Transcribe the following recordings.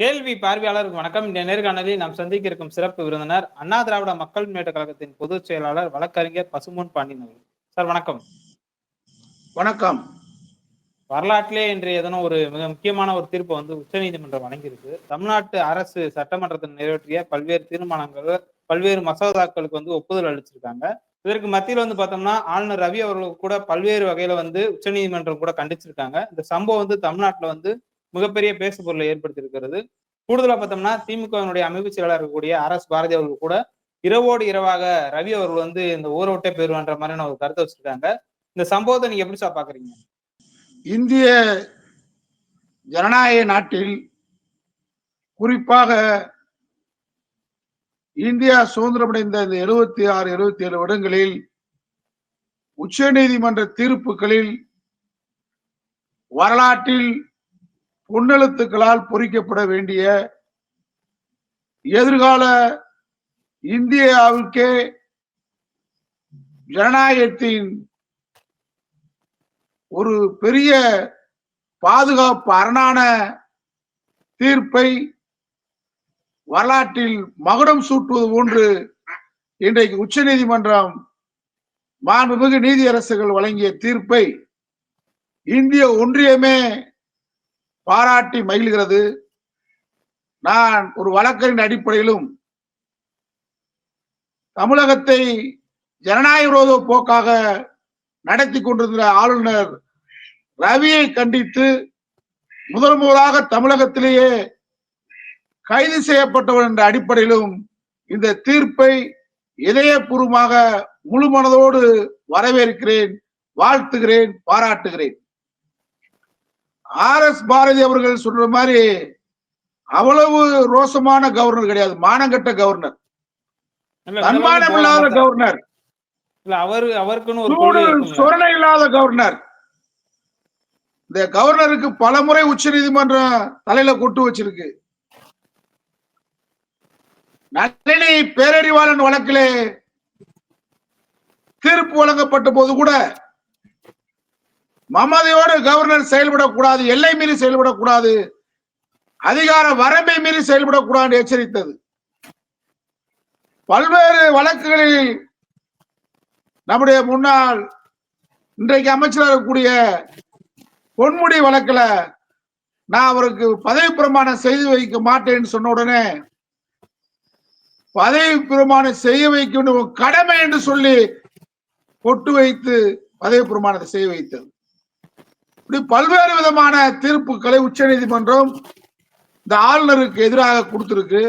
கேள்வி பார்வையாளருக்கு வணக்கம். இந்த நேர்காணலில் நாம் சந்திக்க இருக்கும் சிறப்பு விருந்தினர் அண்ணா திராவிட மக்கள் முன்னேற்ற கழகத்தின் பொதுச் செயலாளர் வழக்கறிஞர் பசுமோன் பாண்டியன் அவர்கள். சார் வணக்கம். வணக்கம். வரலாற்றிலே இன்று எதனும் ஒரு மிக முக்கியமான ஒரு தீர்ப்பை வந்து உச்சநீதிமன்றம் வழங்கியிருக்கு. தமிழ்நாட்டு அரசு சட்டமன்றத்தில் நிறைவேற்றிய பல்வேறு தீர்மானங்கள் பல்வேறு மசோதாக்களுக்கு வந்து ஒப்புதல் அளிச்சிருக்காங்க. இதற்கு மத்தியில் வந்து பார்த்தோம்னா ஆளுநர் ரவி அவர்களுக்கு கூட பல்வேறு வகையில வந்து உச்சநீதிமன்றம் கூட கண்டிச்சிருக்காங்க. இந்த சம்பவம் வந்து தமிழ்நாட்டுல வந்து மிகப்பெரிய பேசு பொருளை ஏற்படுத்தியிருக்கிறது. கூடுதலா பார்த்தோம்னா திமுகவினுடைய அமைப்பு செயலாளர் இருக்கக்கூடிய ஆர் எஸ் பாரதி அவர்கள் கூட இரவோடு இரவாக ரவி அவர்கள் வந்து இந்த ஊரோட்டே விட்டே மாதிரியான ஒரு கருத்தை வச்சிருக்காங்க. இந்த சம்பவத்தை நீங்க எப்படி சார் பாக்குறீங்க? இந்திய ஜனநாயக நாட்டில் குறிப்பாக இந்தியா சுதந்திரமடைந்த இந்த எழுபத்தி ஆறு எழுபத்தி ஏழு வருடங்களில் உச்ச நீதிமன்ற தீர்ப்புகளில் வரலாற்றில் பொன்னெழுத்துக்களால் பொறிக்கப்பட வேண்டிய எதிர்கால இந்தியாவுக்கே ஜனநாயகத்தின் ஒரு பெரிய பாதுகாப்பு அரணான தீர்ப்பை வரலாற்றில் மகுடம் சூட்டுவது போன்று இன்றைக்கு உச்ச நீதிமன்றம் மாண்புமிகு நீதியரசுகள் வழங்கிய தீர்ப்பை இந்திய ஒன்றியமே பாராட்டி மகிழ்கிறது. நான் ஒரு வழக்கறிஞர் அடிப்படையிலும் தமிழகத்தை ஜனநாயக விரோத போக்காக நடத்தி கொண்டிருந்த ஆளுநர் ரவியை கண்டித்து முதல் முதலாக தமிழகத்திலேயே கைது செய்யப்பட்டவர் என்ற அடிப்படையிலும் இந்த தீர்ப்பை இதயபூர்வமாக முழு மனதோடு வரவேற்கிறேன் வாழ்த்துகிறேன் பாராட்டுகிறேன். ஆர் எஸ் பாரதி அவர்கள் சொல்ற மாதிரி அவ்வளவு ரோசமான கவர்னர் கிடையாது. மானங்கட்ட கவர்னர். தன்மானம் இல்லாத கவர்னர். அவரு அவருக்குன்னு. சொரணை இல்லாத கவர்னர். இந்த கவர்னருக்கு பல முறை உச்ச நீதிமன்றம் தலையில கொட்டு வச்சிருக்கு. நளினி பேரறிவாளன் வழக்கிலே தீர்ப்பு வழங்கப்பட்ட போது கூட மமதையோடு கவர்னர் செயல்படக்கூடாது எல்லை மீறி செயல்படக்கூடாது அதிகார வரம்பை மீறி செயல்படக்கூடாது எச்சரித்தது. பல்வேறு வழக்குகளில் நம்முடைய முன்னாள் இன்றைக்கு அமைச்சராக இருக்கக்கூடிய பொன்முடி வழக்குல நான் அவருக்கு பதவி பிரமாணம் செய்து வைக்க மாட்டேன்னு சொன்ன உடனே பதவி பிரமாணம் செய்ய வைக்க கடமை என்று சொல்லி கொட்டு வைத்து பதவி பிரமாணத்தை செய்ய வைத்தது. இப்படி பல்வேறு விதமான தீர்ப்புகளை உச்ச நீதிமன்றம் இந்த ஆளுநருக்கு எதிராக கொடுத்திருக்கு.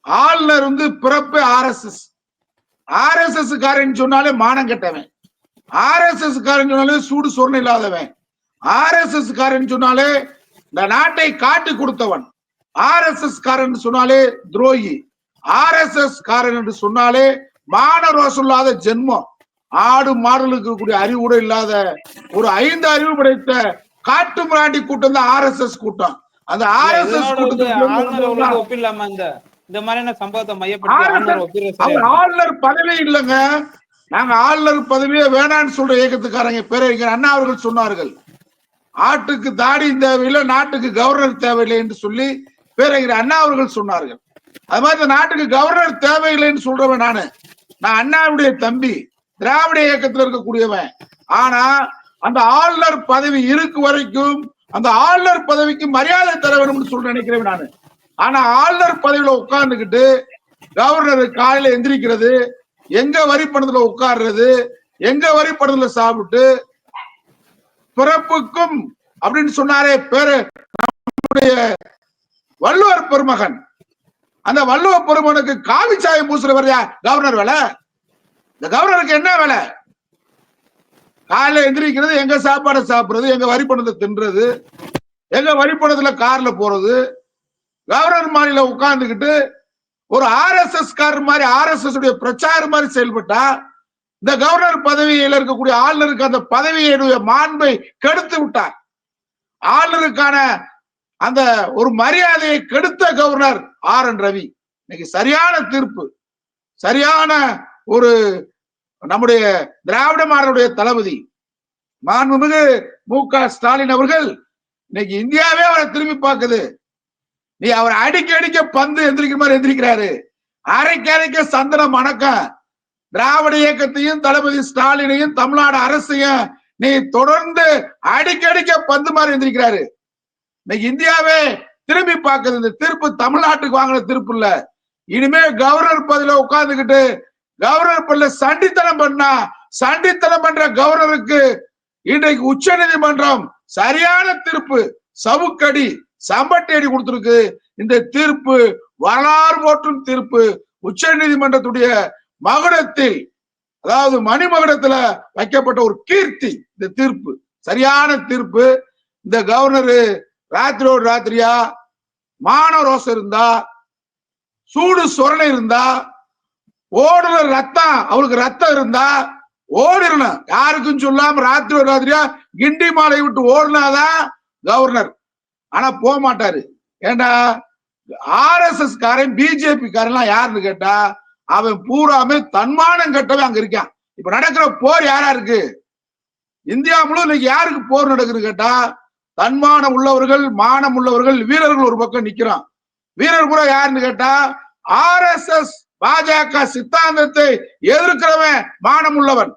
ஆளுநர் வந்து பிறப்பு ஆர்எஸ்எஸ். ஆர்எஸ்எஸ் காரன் சொன்னாலே மானம் கெட்டவன். ஆர்எஸ்எஸ் காரன் சொன்னாலே சூடு சொர்ணம் இல்லாதவன். ஆர்எஸ்எஸ் காரன் சொன்னாலே இந்த நாட்டை காட்டி கொடுத்தவன். ஆர்எஸ்எஸ் காரன் சொன்னாலே துரோகி. ஆர்எஸ்எஸ் காரன் என்று சொன்னாலே மான ரோசம் இல்லாத ஜென்மம். ஆடு மாடுகளுக்கு இருக்கக்கூடிய அறிவு கூட இல்லாத ஒரு ஐந்து அறிவு படைத்த காட்டு மிராண்டி கூட்டம் தான் ஆர்எஸ்எஸ் கூட்டம். அந்த ஆர்எஸ்எஸ் இதனோட வந்து ஆளுநர் கூட்டத்துக்கு ஒப்பிடலாமா இந்த இந்த மாதிரியான சம்பவத்தை மையப்படுத்தி ஆளுநர் பதவி இல்லைங்க. நாங்க ஆளுநர் பதவியே வேணான்னு சொல்ற இயக்கத்துக்காரங்க பேரறிஞர் அண்ணா அவர்கள் சொன்னார்கள். ஆட்டுக்கு தாடி தேவையில்லை நாட்டுக்கு கவர்னர் தேவையில்லை என்று சொல்லி பேரறிஞர் அண்ணா அவர்கள் சொன்னார்கள். அது மாதிரி இந்த நாட்டுக்கு கவர்னர் தேவையில்லைன்னு சொல்றவன் நானு. நான் அண்ணாவுடைய தம்பி. திராவிட இயக்கத்தில் இருக்கக்கூடியவன். ஆனா அந்த ஆளுநர் பதவி இருக்கு வரைக்கும் அந்த ஆளுநர் பதவிக்கு மரியாதை தர வேணும்னு சொல்லி நினைக்கிறேன் நான். ஆனா ஆளுநர் பதவியில உட்கார்ந்துக்கிட்டு கவர்னர் காலையில எந்திரிக்கிறது எங்க வரி பணத்துல உட்கார்றது எங்க வரி பணத்துல சாப்பிட்டு பிறப்புக்கும் அப்படின்னு சொன்னாரே பேரு நம்முடைய வள்ளுவர் பெருமகன். அந்த வள்ளுவர் பெருமகனுக்கு காவி சாயம் பூசுறவர் யார்? கவர்னர் வேலை? இந்த கவர்னருக்கு என்ன வேலை? காலைல எந்திரிக்கிறது எங்க சாப்பாடை சாப்பிடுறது எங்க வரி பணத்தை தின்றது எங்க வரி பணத்துல கார்ல போறது. கவர்னர் மாநில உட்கார்ந்துக்கிட்டு ஒரு ஆர்எஸ்எஸ் கார் மாதிரி ஆர்எஸ்எஸ் உடைய பிரச்சாரம் மாதிரி செயல்பட்டா இந்த கவர்னர் பதவியில் இருக்கக்கூடிய ஆளுநருக்கு அந்த பதவியினுடைய மாண்பை கெடுத்து விட்டார். ஆளுநருக்கான அந்த ஒரு மரியாதையை கெடுத்த கவர்னர் ஆர் என் ரவி. இன்னைக்கு சரியான தீர்ப்பு. சரியான ஒரு நம்முடைய திராவிட மாடலுடைய தளபதி மாண்புமிகு மு க. ஸ்டாலின் அவர்கள் இன்னைக்கு இந்தியாவே அவரை திரும்பி பார்க்குது. நீ அவர் அடிக்க அடிக்க பந்து எந்திரிக்கிற மாதிரி எந்திரிக்கிறாரு. அரைக்க அரைக்க சந்தனம் வணக்கம் திராவிட இயக்கத்தையும் தளபதி ஸ்டாலினையும் தமிழ்நாடு அரசையும் நீ தொடர்ந்து அடிக்கடிக்க பந்து மாதிரி எந்திரிக்கிறாரு. இன்னைக்கு இந்தியாவே திரும்பி பார்க்குது. இந்த தீர்ப்பு தமிழ்நாட்டுக்கு வாங்கின தீர்ப்பு இல்ல. இனிமே கவர்னர் பதவியில உட்கார்ந்துக்கிட்டு கவர்னர் பல்ல சண்டித்தனம் பண்ணா சண்டித்தனம் பண்ற கவர்னருக்கு இன்றைக்கு உச்ச நீதிமன்றம் சரியான தீர்ப்பு சவுக்கடி சம்பட்டி அடி கொடுத்திருக்கு. இந்த தீர்ப்பு வரலாறு போற்றும் தீர்ப்பு உச்ச நீதிமன்றத்துடைய மகுடத்தில் அதாவது மணிமகுடத்துல வைக்கப்பட்ட ஒரு கீர்த்தி இந்த தீர்ப்பு சரியான தீர்ப்பு. இந்த கவர்னரு ராத்திரியோடு ராத்திரியா மான ரோசம் இருந்தா சூடு சொரணை இருந்தா ஓடுற ரத்தம் அவருக்கு ரத்தம் இருந்தா ஓடிடணும் யாருக்கும் சொல்லாம ராத்திரி ராத்திரியா கிண்டி மாலை விட்டு ஓடினாதான் கவர்னர் ஆனா போக மாட்டாரு. ஏண்டா? ஆர் எஸ் எஸ் காரன் பிஜேபி காரெல்லாம் யாருன்னு கேட்டா அவன் பூராமே தன்மானம் கட்டவே அங்க இருக்கான். இப்ப நடக்கிற போர் யாரா இருக்கு? இந்தியா முழு இன்னைக்கு யாருக்கு போர் நடக்குது கேட்டா தன்மானம் உள்ளவர்கள் மானம் உள்ளவர்கள் வீரர்கள் ஒரு பக்கம் நிக்கிறான். வீரர் கூட யாருன்னு கேட்டா ஆர் எஸ் எஸ் பாஜக சித்தாந்தத்தை எதிர்க்கிறவன் மானம் உள்ளவன்.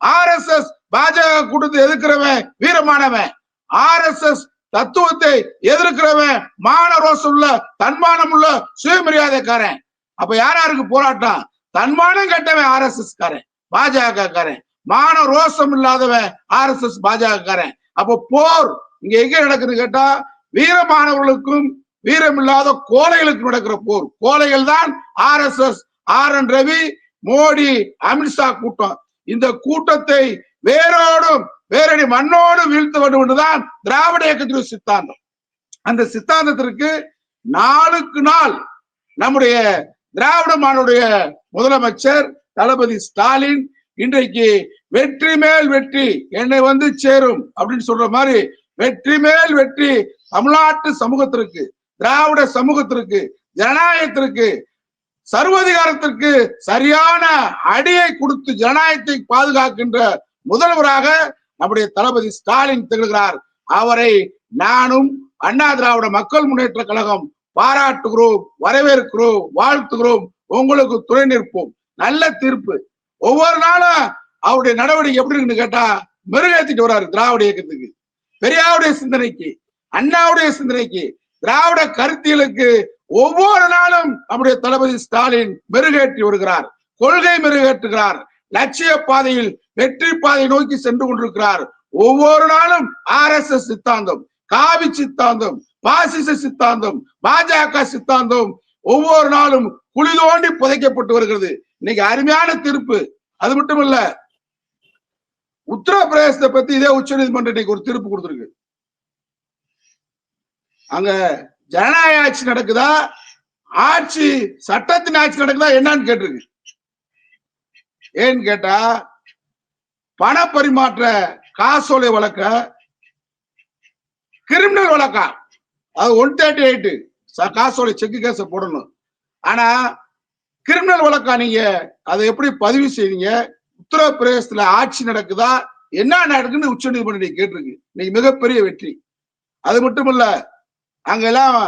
ஆர் எஸ் எஸ் பாஜக கூட்டத்தை எதிர்க்கிறவன் வீரமானவன். ஆர் எஸ் எஸ் தத்துவத்தை எதிர்க்கிறவன் மான ரோசம் உள்ள தன்மானம் உள்ள சுயமரியாதைக்காரன். அப்ப யார் யாருக்கு போராட்டம்? தன்மானம் கட்டவன் ஆர் எஸ் எஸ் காரன் பாஜக காரன் மான ரோசம் இல்லாதவன் ஆர் எஸ் எஸ் பாஜக காரன் அப்போ போர் இங்க எங்க நடக்குது கேட்டா வீரமானவர்களுக்கும் வீரம் இல்லாத கோழைகளுக்கு நடக்கிற போர். கோழைகள் தான் R S S R N Ravi Modi Amit Shah கூட்டம். இந்த கூட்டத்தை வேரோடும் வேரடி மண்ணோடு வீழ்த்த வேண்டும் என்றுதான் திராவிட இயக்கத்தின் சித்தாந்தம். அந்த சித்தாந்தத்திற்கு நாளுக்கு நாள் நம்முடைய திராவிட மானுடைய முதலமைச்சர் தளபதி ஸ்டாலின் இன்றைக்கு வெற்றி மேல் வெற்றி என்னை வந்து சேரும் அப்படின்னு சொல்ற மாதிரி வெற்றி மேல் வெற்றி தமிழ்நாட்டு சமூகத்திற்கு திராவிட சமூகத்திற்கு ஜனநாயகத்திற்கு சர்வதிகாரத்திற்கு சரியான அடியை கொடுத்து ஜனநாயகத்தை பாதுகாக்கின்ற முதல்வராக நம்முடைய தளபதி ஸ்டாலின் திகழ்கிறார். அவரை நானும் அண்ணா திராவிட மக்கள் முன்னேற்ற கழகம் பாராட்டுகிறோம் வரவேற்கிறோம் வாழ்த்துகிறோம். உங்களுக்கு துணை நிற்போம். நல்ல தீர்ப்பு. ஒவ்வொரு நாளும் அவருடைய நடவடிக்கை எப்படி இருக்குன்னு கேட்டா மெருகேத்திட்டு வர்றாரு திராவிட இயக்கத்துக்கு. பெரியாவுடைய சிந்தனைக்கு அண்ணாவுடைய சிந்தனைக்கு திராவிட கருத்தியலுக்கு ஒவ்வொரு நாளும் நம்முடைய தளபதி ஸ்டாலின் மெருகேற்றி வருகிறார். கொள்கை மெருகேற்றுகிறார். லட்சிய பாதையில் வெற்றி பாதை நோக்கி சென்று கொண்டிருக்கிறார். ஒவ்வொரு நாளும் ஆர் எஸ் எஸ் சித்தாந்தம் காவி சித்தாந்தம் பாசிச சித்தாந்தம் பாஜக சித்தாந்தம் ஒவ்வொரு நாளும் குழி தோண்டி புதைக்கப்பட்டு வருகிறது. இன்னைக்கு அருமையான தீர்ப்பு. அது மட்டும் இல்ல உத்தரப்பிரதேசத்தை பத்தி இதே உச்ச நீதிமன்றம் இன்னைக்கு ஒரு தீர்ப்பு கொடுத்துருக்கு. அங்க ஜனநாயக ஆட்சி நடக்குதா? ஆட்சி சட்டத்தின் ஆட்சி நடக்குதா? என்னன்னு கேட்டிருக்கு ஏன்னு கேட்டா பண பரிமாற்ற காசோலை வழக்க கிரிமினல் வழக்கா? அது ஒன் தேர்ட்டி எயிட் காசோலை செக்கு கேஸ போடணும். ஆனா கிரிமினல் வழக்கா நீங்க அதை எப்படி பதிவு செய்வீங்க? உத்தரப்பிரதேசத்துல ஆட்சி நடக்குதா? என்ன நடக்குன்னு உச்ச நீதிமன்றம் கேட்டிருக்கு. இன்னைக்கு மிகப்பெரிய வெற்றி. அது மட்டும் இல்ல அங்கெல்லாம்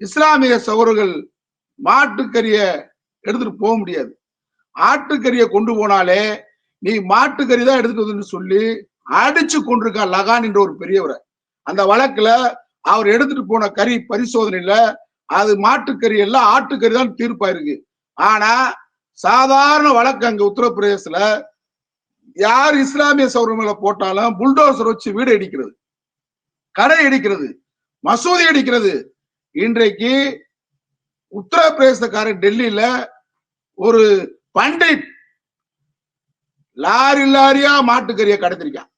இஸ்லாமிய சகோதரர்கள் மாட்டுக்கறிய எடுத்துட்டு போக முடியாது. ஆட்டுக்கறியை கொண்டு போனாலே நீ மாட்டுக்கறி தான் எடுத்துட்டு வந்து சொல்லி அடிச்சு கொண்டிருக்கா லகான் என்ற ஒரு பெரியவரை. அந்த வழக்குல அவர் எடுத்துட்டு போன கறி பரிசோதனையில அது மாட்டுக்கறி எல்லாம் ஆட்டுக்கறி தான் தீர்ப்பாயிருக்கு. ஆனா சாதாரண வழக்கு அங்க உத்தரப்பிரதேசல யார் இஸ்லாமிய சௌரங்களை போட்டாலும் புல்டோசர் வச்சு வீடு இடிக்கிறது. கடை இடிக்கிறது. மசூதி அடிக்கிறது. இன்றைக்கு உத்தரப்பிரதேசக்காரர் டெல்லியில ஒரு பண்டிட் லாரி லாரியா மாட்டுக்கறிய கடத்திருக்கான்.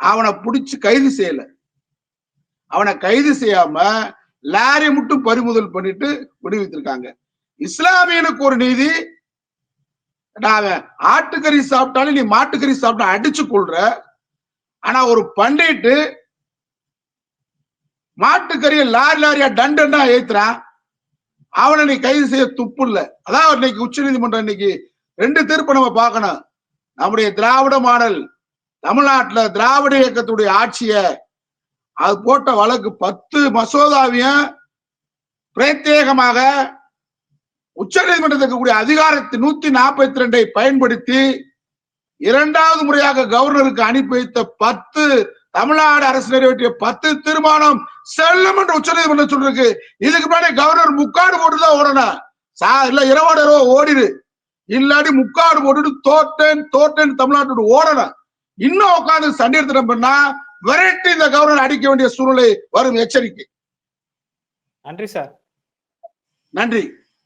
அவனை பிடிச்சு கைது செய்யல. அவனை கைது செய்யாம லாரி மட்டும் பறிமுதல் பண்ணிட்டு விடுவித்திருக்காங்க. இஸ்லாமியனுக்கு ஒரு நீதி நான் ஆட்டுக்கறி சாப்பிட்டாலும் நீ மாட்டுக்கறி சாப்பிட்டா அடிச்சு கொள்ற ஆனா ஒரு பண்டிட்டு மாட்டுக்கறியை லாரி லாரியா டண்டா ஏத்துறான். அவனை நீ கைது செய்ய துப்பு இல்ல அதான் இன்னைக்கு உச்ச நீதிமன்றம் இன்னைக்கு ரெண்டு தீர்ப்பு நம்ம பார்க்கணும். நம்முடைய திராவிட மாடல் தமிழ்நாட்டுல திராவிட இயக்கத்துடைய ஆட்சிய அது போட்ட வழக்கு பத்து மசோதாவையும் பிரத்யேகமாக உச்ச நீதிமன்றத்துக்கு கூடிய அதிகாரத்தை நூத்தி நாற்பத்தி ரெண்டை பயன்படுத்தி இரண்டாவது முறையாக கவர்னருக்கு அனுப்பி வைத்த பத்து தமிழ்நாடு அரசு நிறைவேற்றிய பத்து தீர்மானம் செல்லும் என்று உச்ச நீதிமன்றம் சொல்லிருக்கு. இதுக்கு முன்னாடி கவர்னர் முக்காடு போட்டுதான் ஓடணும் சா இல்ல இரவோட இரவோ ஓடிடு. இல்லாட்டி முக்காடு போட்டுட்டு தோட்டேன் தோட்டேன் தமிழ்நாட்டோட ஓடணும் இன்னும் உட்கார்ந்து சண்டீர்த்தனம் பண்ணா விரட்டி இந்த கவர்னர் அடிக்க வேண்டிய சூழ்நிலை வரும் எச்சரிக்கை. நன்றி சார். நன்றி.